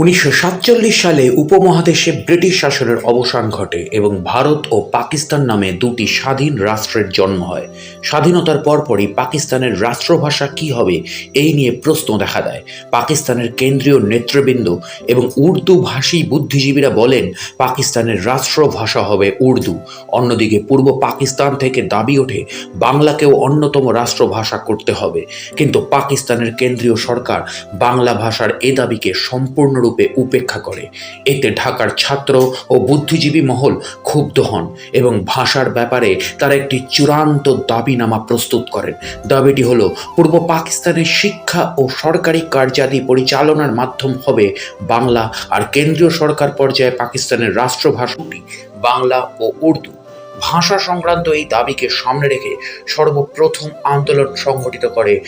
উনিশশো সাতচল্লিশ সালে উপমহাদেশে ব্রিটিশ শাসনের অবসান ঘটে এবং ভারত ও পাকিস্তান নামে দুটি স্বাধীন রাষ্ট্রের জন্ম হয়। স্বাধীনতার পরপরই পাকিস্তানের রাষ্ট্রভাষা কী হবে, এই নিয়ে প্রশ্ন দেখা দেয়। পাকিস্তানের কেন্দ্রীয় নেতৃবৃন্দ এবং উর্দু ভাষী বুদ্ধিজীবীরা বলেন, পাকিস্তানের রাষ্ট্রভাষা হবে উর্দু। অন্যদিকে পূর্ব পাকিস্তান থেকে দাবি ওঠে, বাংলাকেও অন্যতম রাষ্ট্রভাষা করতে হবে। কিন্তু পাকিস্তানের কেন্দ্রীয় সরকার বাংলা ভাষার এ দাবিকে সম্পূর্ণরূপে উপেক্ষা করে। এতে ঢাকার ছাত্র ও বুদ্ধিজীবী মহল ক্ষুব্ধ হন এবং ভাষার ব্যাপারে তারা একটি চূড়ান্ত দাবিনামা প্রস্তুত করেন। দাবিটি হলো, পূর্ব পাকিস্তানের শিক্ষা ও সরকারি কার্যাদি পরিচালনার মাধ্যম হবে বাংলা আর কেন্দ্রীয় সরকার পর্যায়ে পাকিস্তানের রাষ্ট্রভাষাটি বাংলা ও উর্দু। ভাষা সংক্রান্ত এই দাবিকে সামনে রেখে সর্বপ্রথম আন্দোলন সংগঠিত করে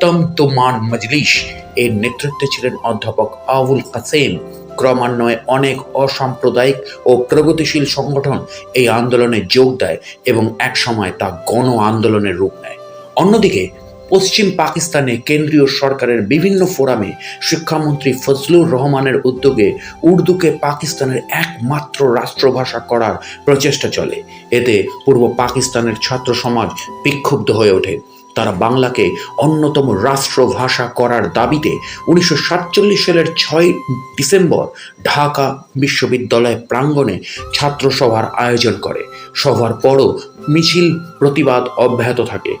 তমতুমান মজলিস এর নেতৃত্বে ছিলেন অধ্যাপক আবুল কাসেম। ক্রমান্বয়ে অনেক অসাম্প্রদায়িক ও প্রগতিশীল সংগঠন এই আন্দোলনে যোগ দেয় এবং একসময় তা গণ আন্দোলনের রূপ নেয়। অন্যদিকে, পশ্চিম পাকিস্তানে কেন্দ্রীয় সরকারের বিভিন্ন ফোরামে শিক্ষামন্ত্রী ফজলুর রহমানের উদ্যোগে উর্দুকে পাকিস্তানের একমাত্র রাষ্ট্রভাষা করার প্রচেষ্টা চলে। এতে পূর্ব পাকিস্তানের ছাত্র সমাজ বিক্ষুব্ধ হয়ে ওঠে। তারা বাংলাকে অন্যতম রাষ্ট্রভাষা করার দাবিতে উনিশশো সাতচল্লিশ সালের ছয় ডিসেম্বর ঢাকা বিশ্ববিদ্যালয় প্রাঙ্গণে ছাত্র সভার আয়োজন করে। সভার পরও মিছিল, প্রতিবাদ অব্যাহত থাকে।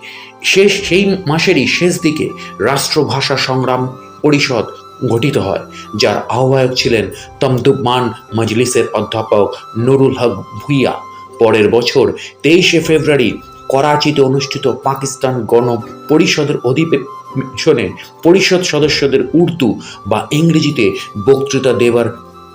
শেষ, সেই মাসেরই শেষ দিকে রাষ্ট্রভাষা সংগ্রাম পরিষদ গঠিত হয়, যার আহ্বায়ক ছিলেন তমদুমান মজলিসের অধ্যাপক নুরুল হক ভুইয়া। পরের বছর তেইশে ফেব্রুয়ারি করাচিতে অনুষ্ঠিত পাকিস্তান গণ পরিষদের অধিবেশনে পরিষদ সদস্যদের উর্দু বা ইংরেজিতে বক্তৃতা দেওয়ার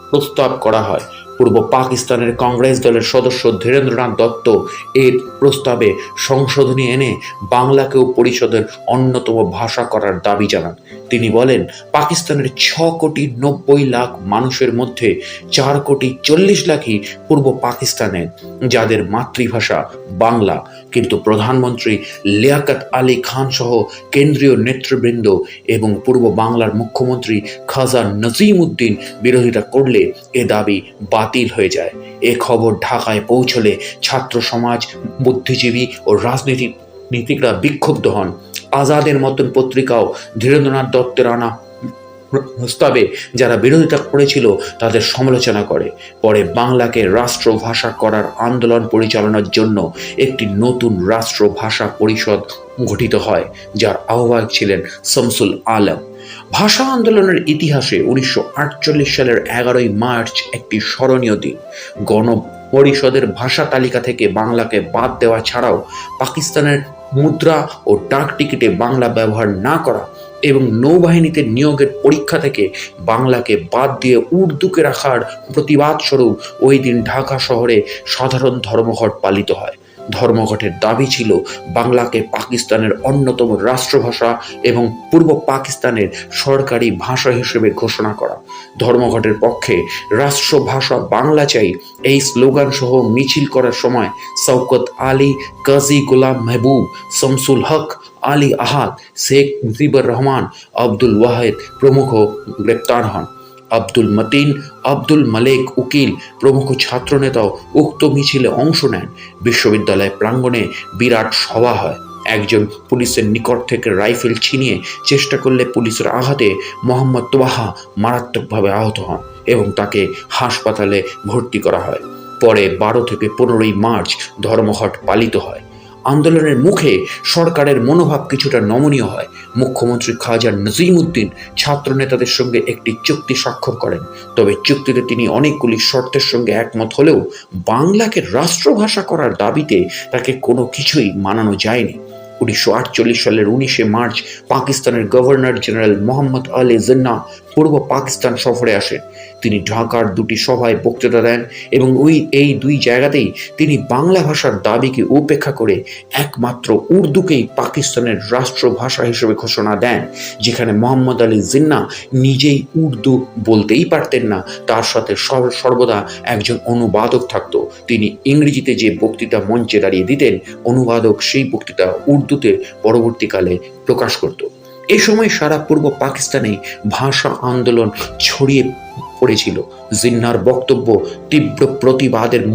প্রস্তাব করা হয়। পূর্ব পাকিস্তানের কংগ্রেস দলের সদস্য ধীরেন্দ্রনাথ দত্ত এর প্রস্তাবে সংশোধনী এনে বাংলাকেও পরিষদের অন্যতম ভাষা করার দাবি জানান। তিনি বলেন, পাকিস্তানের ছ কোটি নব্বই লাখ মানুষের মধ্যে চার কোটি চল্লিশ লাখই পূর্ব পাকিস্তানের যাদের মাতৃভাষা বাংলা। কিন্তু প্রধানমন্ত্রী লিয়াকত আলী খান সহ কেন্দ্রীয় নেতৃবৃন্দ এবং পূর্ব বাংলার মুখ্যমন্ত্রী খাজা নজিম উদ্দিন বিরোধিতা করলে এ দাবি বাতিল হয়ে যায়। এ খবর ঢাকায় পৌঁছলে ছাত্র সমাজ, বুদ্ধিজীবী ও রাজনীতি নীতিকরা বিক্ষুব্ধ হন। আজাদের মতন পত্রিকাও ধীরেন্দ্রনাথ দত্তের আনা প্রস্তাবে যারা বিরোধিতা করেছিল তাদের সমালোচনা করে। পরে বাংলাকে রাষ্ট্রভাষা করার আন্দোলন পরিচালনার জন্য একটি নতুন রাষ্ট্রভাষা পরিষদ গঠিত হয়, যার আহ্বায়ক ছিলেন শামসুল আলম। ভাষা আন্দোলনের ইতিহাসে উনিশশো আটচল্লিশ সালের এগারোই মার্চ একটি স্মরণীয় দিন। গণ পরিষদের ভাষা তালিকা থেকে বাংলাকে বাদ দেওয়া ছাড়াও পাকিস্তানের মুদ্রা ও ডাক টিকিটে বাংলা ব্যবহার না করা এবং নৌবাহিনীতে নিয়োগের পরীক্ষা থেকে বাংলাকে বাদ দিয়ে উর্দুকে রাখার প্রতিবাদ স্বরূপ ওই দিন ঢাকা শহরে সাধারণ ধর্মঘট পালিত হয়। ধর্মঘটের দাবি ছিল বাংলাকে পাকিস্তানের অন্যতম রাষ্ট্রভাষা এবং পূর্ব পাকিস্তানের সরকারি ভাষা হিসেবে ঘোষণা করা। ধর্মঘটের পক্ষে রাষ্ট্রভাষা বাংলা চাই এই স্লোগান সহ মিছিল করার সময় শওকত আলী, কাজী গোলাম মেহবুব, শামসুল হক আলী আহাদ, শেখ মুজিবুর রহমান, আব্দুল ওয়াহেদ প্রমুখ গ্রেপ্তার হন। আব্দুল মতিন, আব্দুল মালেক উকিল, প্রমুখ ছাত্রনেতাও উক্ত মিছিলে অংশ নেন। বিশ্ববিদ্যালয় প্রাঙ্গণে বিরাট সভা হয়। একজন পুলিশের নিকট থেকে রাইফেল ছিনিয়ে চেষ্টা করলে পুলিশের আঘাতে মোহাম্মদ তোয়াহা মারাত্মকভাবে আহত হন এবং তাকে হাসপাতালে ভর্তি করা হয়। পরে বারো থেকে পনেরোই মার্চ ধর্মঘট পালিত হয়। আন্দোলনের মুখে সরকারের মনোভাব কিছুটা নমনীয় হয়। মুখ্যমন্ত্রী খাজা নজিম উদ্দিন ছাত্র নেতাদের সঙ্গে একটি চুক্তি স্বাক্ষর করেন। তবে চুক্তিতে তিনি অনেকগুলি শর্তের সঙ্গে একমত হলেও বাংলাকে রাষ্ট্রভাষা করার দাবিতে তাকে কোনো কিছুই মানানো যায়নি। উনিশশো আটচল্লিশ সালের উনিশে মার্চ পাকিস্তানের গভর্নর জেনারেল মোহাম্মদ আলী জিন্না পূর্ব পাকিস্তান সফরে আসেন। তিনি ঢাকার দুটি সভায় বক্তৃতা দেন এবং ওই, এই দুই জায়গাতেই তিনি বাংলা ভাষার দাবিকে উপেক্ষা করে একমাত্র উর্দুকেই পাকিস্তানের রাষ্ট্রভাষা হিসেবে ঘোষণা দেন, যেখানে মোহাম্মদ আলী জিন্না নিজেই উর্দু বলতেই পারতেন না, তার সাথে সর- সর্বদা একজন অনুবাদক থাকতো। তিনি ইংরেজিতে যে বক্তৃতা মঞ্চে দাঁড়িয়ে দিতেন, অনুবাদক সেই বক্তৃতা উর্দুতে পরবর্তীকালে প্রকাশ করত। এ সময় সারা পূর্ব পাকিস্তানে ভাষা আন্দোলন ছড়িয়ে পড়েছিল। জিন্নার বক্তব্য তীব্র প্রতিবাদের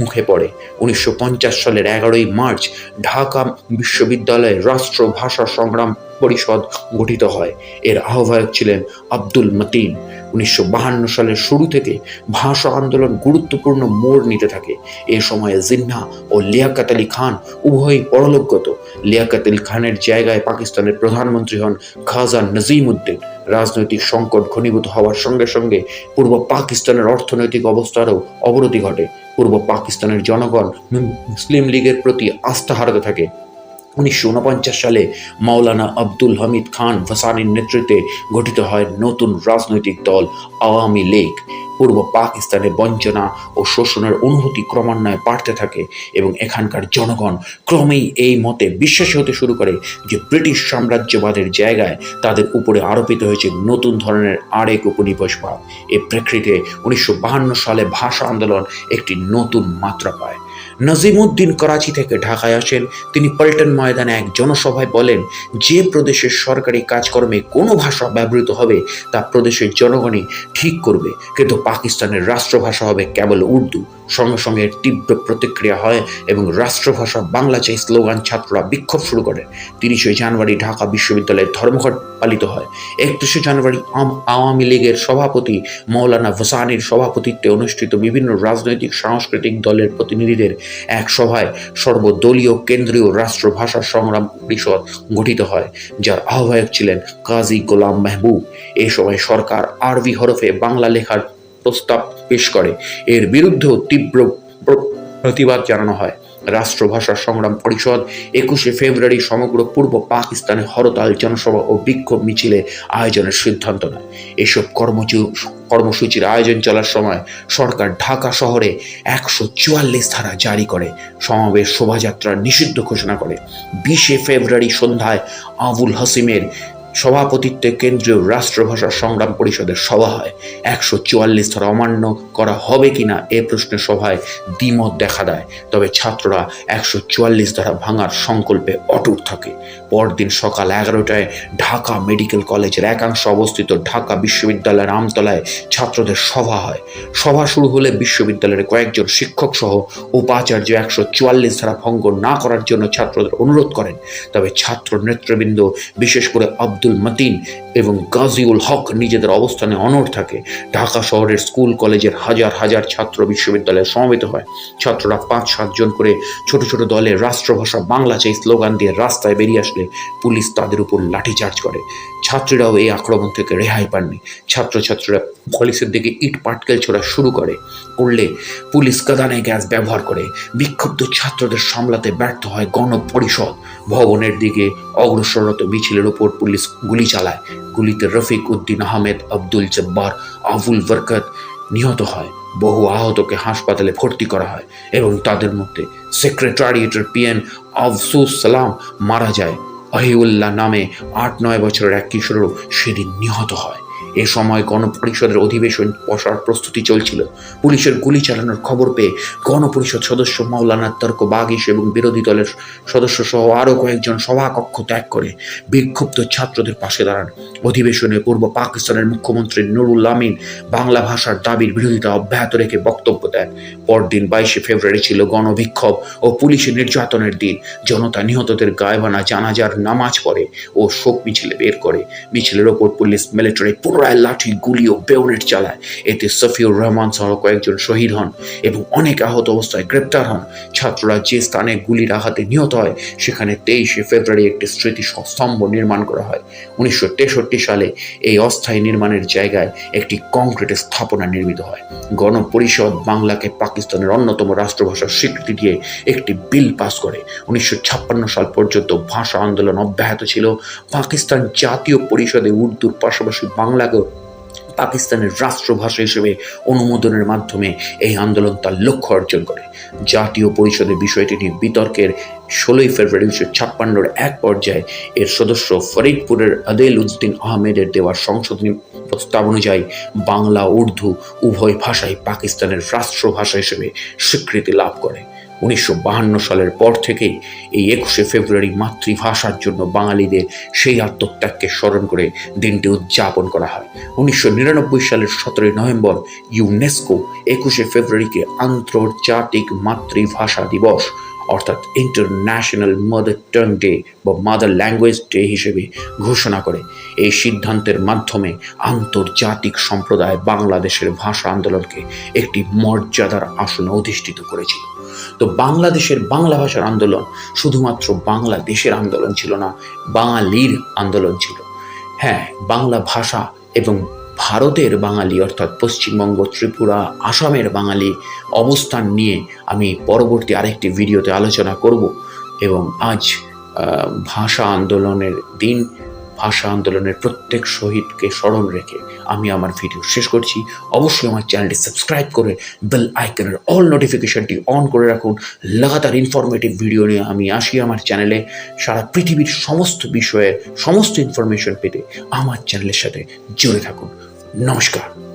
মুখে পড়ে। উনিশশো পঞ্চাশ সালের এগারোই মার্চ ঢাকা বিশ্ববিদ্যালয়ে রাষ্ট্র ভাষা সংগ্রাম পরিষদ গঠিত হয়। এর আহ্বায়ক ছিলেন আব্দুল মতিন। উনিশশো সালের শুরু থেকে ভাষা আন্দোলন গুরুত্বপূর্ণ মোড় নিতে থাকে। এ সময়ে জিন্না ও লিয়াকাত আলী খান উভয়ই পরলোকগত। লিয়াকাত আলী খানের জায়গায় পাকিস্তানের প্রধানমন্ত্রী হন খাজা নজিম উদ্দিন রাজনৈতিক সংকট ঘনীভূত হওয়ার সঙ্গে সঙ্গে পূর্ব পাকিস্তানের অর্থনৈতিক অবস্থারও অবনতি ঘটে। পূর্ব পাকিস্তানের জনগণ মুসলিম লীগের প্রতি আস্থা হারাতে থাকে। উনিশশো উনপঞ্চাশ সালে মাওলানা আব্দুল হামিদ খান ভাসানির নেতৃত্বে গঠিত হয় নতুন রাজনৈতিক দল আওয়ামী লীগ। পূর্ব পাকিস্তানে বঞ্চনা ও শোষণের অনুভূতি ক্রমান্বয়ে বাড়তে থাকে এবং এখানকার জনগণ ক্রমেই এই মতে বিশ্বাসী হতে শুরু করে যে ব্রিটিশ সাম্রাজ্যবাদের জায়গায় তাদের উপরে আরোপিত হয়েছে নতুন ধরনের আরেক উপনিবেশবাদ। এ প্রেক্ষিতে উনিশশো সালে ভাষা আন্দোলন একটি নতুন মাত্রা পায়। নজিমুদ্দিন করাচি থেকে ঢাকায় আসেন। তিনি পল্টন ময়দানে এক জনসভায় বলেন, যে প্রদেশের সরকারি কাজকর্মে কোনো ভাষা ব্যবহৃত হবে, তা প্রদেশের জনগণই ঠিক করবে। কিন্তু পাকিস্তানের রাষ্ট্রভাষা হবে কেবল উর্দু। সঙ্গে সঙ্গে তীব্র প্রতিক্রিয়া হয় এবং রাষ্ট্রভাষা বাংলা চাই স্লোগান ছাত্ররা বিক্ষোভ শুরু করে, তিরিশে জানুয়ারি ঢাকা বিশ্ববিদ্যালয়ের ধর্মঘট পালিত হয়। একত্রিশে জানুয়ারি আওয়ামী লীগের সভাপতি মৌলানা ভাসানির সভাপতিত্বে অনুষ্ঠিত বিভিন্ন রাজনৈতিক, সাংস্কৃতিক দলের প্রতিনিধিদের এক সভায় সর্বদলীয় কেন্দ্রীয় রাষ্ট্রভাষা সংগ্রাম পরিষদ গঠিত হয়, যার আহ্বায়ক ছিলেন কাজী গোলাম মেহবুব। এ সময় সরকার আরবি হরফে বাংলা লেখার প্রস্তাব পেশ করে। এর বিরুদ্ধেও তীব্র প্রতিবাদ জানানো হয়। রাষ্ট্রভাষা সংগ্রাম পরিষদ। একুশে ফেব্রুয়ারি সমগ্র পূর্ব পাকিস্তানে হরতাল, জনসভা ও বিক্ষোভ মিছিলে আয়োজনের সিদ্ধান্ত নেয়। এসব কর্মসূচি কর্মসূচির আয়োজন চলার সময় সরকার ঢাকা শহরে একশো চুয়াল্লিশ ধারা জারি করে। সমাবেশ শোভাযাত্রা নিষিদ্ধ ঘোষণা করে। বিশে ফেব্রুয়ারি সন্ধ্যায় আবুল হাসিমের সভাপতিত্বে কেন্দ্রীয় রাষ্ট্রভাষা সংগ্রাম পরিষদের সভা হয়। একশো চুয়াল্লিশ ধারা অমান্য করা হবে কিনা এ প্রশ্নে সভায় দ্বিমত দেখা দেয়। তবে ছাত্ররা একশো চুয়াল্লিশ ধারা ভাঙার সংকল্পে অটুট থাকে। পরদিন সকাল এগারোটায় ঢাকা মেডিকেল কলেজের একাংশ অবস্থিত ঢাকা বিশ্ববিদ্যালয়ের আমতলায় ছাত্রদের সভা হয়। সভা শুরু হলে বিশ্ববিদ্যালয়ের কয়েকজন শিক্ষক সহ উপাচার্য একশো চুয়াল্লিশ ধারা ভঙ্গ না করার জন্য ছাত্রদের অনুরোধ করেন। তবে ছাত্র নেতৃবৃন্দ বিশেষ করে আব্দুল মতিন এবং গাজিউল হক নিজেদের অবস্থানে অনড় থাকে। ঢাকা শহরের স্কুল, কলেজের হাজার হাজার ছাত্র বিশ্ববিদ্যালয়ে সমবেত হয়। ছাত্ররা পাঁচ সাতজন করে ছোট ছোট দলে রাষ্ট্রভাষা, বাংলা চাই স্লোগান দিয়ে রাস্তায় বেরিয়ে আসলে পুলিশ তাদের উপর লাঠিচার্জ করে। ছাত্রীরাও এই আক্রমণ থেকে রেহাই পাননি। ছাত্রছাত্রীরা পুলিশের দিকে ইট পাটকেল ছোড়া শুরু করে। করলে পুলিশ কাদানে গ্যাস ব্যবহার করে। বিক্ষুব্ধ ছাত্রদের সামলাতে ব্যর্থ হয় গণপরিষদ। ভবনের দিকে অগ্রসররত মিছিলের ওপর পুলিশ গুলি চালায়। গুলিতে রফিক উদ্দিন আহমেদ, আব্দুল জব্বার, আবুল বরকত নিহত হয়। বহু আহতকে হাসপাতালে ভর্তি করা হয় এবং তাদের মধ্যে সেক্রেটারিয়েটের পিএন আফসুস সালাম মারা যায়। আহিউল্লাহ নামে আট নয় বছরের এক কিশোরও সেদিন নিহত হয়। এ সময় গণপরিষদের অধিবেশন বসার প্রস্তুতি চলছিল। পুলিশের গুলি চালানোর খবর পেয়ে গণপরিষদ সদস্য মাওলানা তর্ক বাগিস এবং বিরোধী দলের সদস্য সহ আরও কয়েকজন সভাকক্ষ ত্যাগ করে বিক্ষুব্ধ ছাত্রদের পাশে দাঁড়ান। অধিবেশনে পূর্ব পাকিস্তানের মুখ্যমন্ত্রী নুরুল আমিন বাংলা ভাষার দাবির বিরোধিতা অব্যাহত রেখে বক্তব্য দেন। পরদিন বাইশে ফেব্রুয়ারি ছিল গণবিক্ষোভ ও পুলিশের নির্যাতনের দিন। জনতা নিহতদের গায়বানা, জানাজার, নামাজ পড়ে ও শোক মিছিলে বের করে। মিছিলের ওপর পুলিশ মিলিটারি পুনরায় লাঠি গুলি ও বেউনেট চালায়। এতে সফিউর রহমান সহ কয়েকজন শহীদ হন এবং অনেক আহত অবস্থায় গ্রেপ্তার হন। ছাত্ররা যে স্থানে গুলির আঘাতে নিহত হয়, সেখানে তেইশে ফেব্রুয়ারি একটি স্মৃতি স্তম্ভ নির্মাণ করা হয়। উনিশশো তেষট্টি সালে এই অস্থায়ী নির্মাণের জায়গায় একটি কংক্রিটের স্থাপনা নির্মিত হয়। গণপরিষদ বাংলাকে পাকিস্তানের অন্যতম রাষ্ট্রভাষার স্বীকৃতি দিয়ে একটি বিল পাস করে। উনিশশো ছাপ্পান্ন সাল পর্যন্ত ভাষা আন্দোলন অব্যাহত ছিল। পাকিস্তান জাতীয় পরিষদে উর্দুর পাশাপাশি বাংলাকেও পাকিস্তানের রাষ্ট্রভাষা হিসেবে অনুমোদনের মাধ্যমে এই আন্দোলন তার লক্ষ্য অর্জন করে। জাতীয় পরিষদের বিষয়টি নিয়ে বিতর্কের ষোলোই ফেব্রুয়ারি উনিশশো ছাপ্পান্নর এক পর্যায়ে এর সদস্য ফরিদপুরের আদেল উদ্দিন আহমেদের দেওয়া সংশোধনী প্রস্তাব অনুযায়ী বাংলা, উর্দু উভয় ভাষাই পাকিস্তানের রাষ্ট্রভাষা হিসেবে স্বীকৃতি লাভ করে। উনিশশো সালের পর থেকেই এই একুশে ফেব্রুয়ারি মাতৃভাষার জন্য বাঙালিদের সেই আত্মত্যাগকে স্মরণ করে দিনটি উদযাপন করা হয়। উনিশশো নিরানব্বই সালের সতেরোই নভেম্বর ইউনেস্কো একুশে ফেব্রুয়ারিকে আন্তর্জাতিক মাতৃভাষা দিবস, অর্থাৎ ইন্টারন্যাশনাল মাদার টাং ডে বা মাদার ল্যাঙ্গুয়েজ ডে হিসেবে ঘোষণা করে। এই সিদ্ধান্তের মাধ্যমে আন্তর্জাতিক সম্প্রদায় বাংলাদেশের ভাষা আন্দোলনকে একটি মর্যাদার আসনে অধিষ্ঠিত করেছিল। তো বাংলাদেশের বাংলা ভাষার আন্দোলন শুধুমাত্র বাংলাদেশের আন্দোলন ছিল না, বাঙালির আন্দোলন ছিল। হ্যাঁ বাংলা ভাষা এবং ভারতের বাঙালি অর্থাৎ পশ্চিমবঙ্গ, ত্রিপুরা, আসামের বাঙালি অবস্থান নিয়ে আমি পরবর্তী আরেকটি ভিডিওতে আলোচনা করব এবং আজ ভাষা আন্দোলনের দিন ভাষা আন্দোলনের প্রত্যেক শহীদকে স্মরণ রেখে আমি আমার ভিডিও শেষ করছি। অবশ্যই আমার চ্যানেলটি সাবস্ক্রাইব করে বেল আইকনের অল নোটিফিকেশনটি অন করে রাখুন। লাগাতার ইনফরমেটিভ ভিডিও নিয়ে আমি আসি আমার চ্যানেলে। সারা পৃথিবীর সমস্ত বিষয়ের সমস্ত ইনফরমেশন পেতে আমার চ্যানেলের সাথে জুড়ে থাকুন। নমস্কার।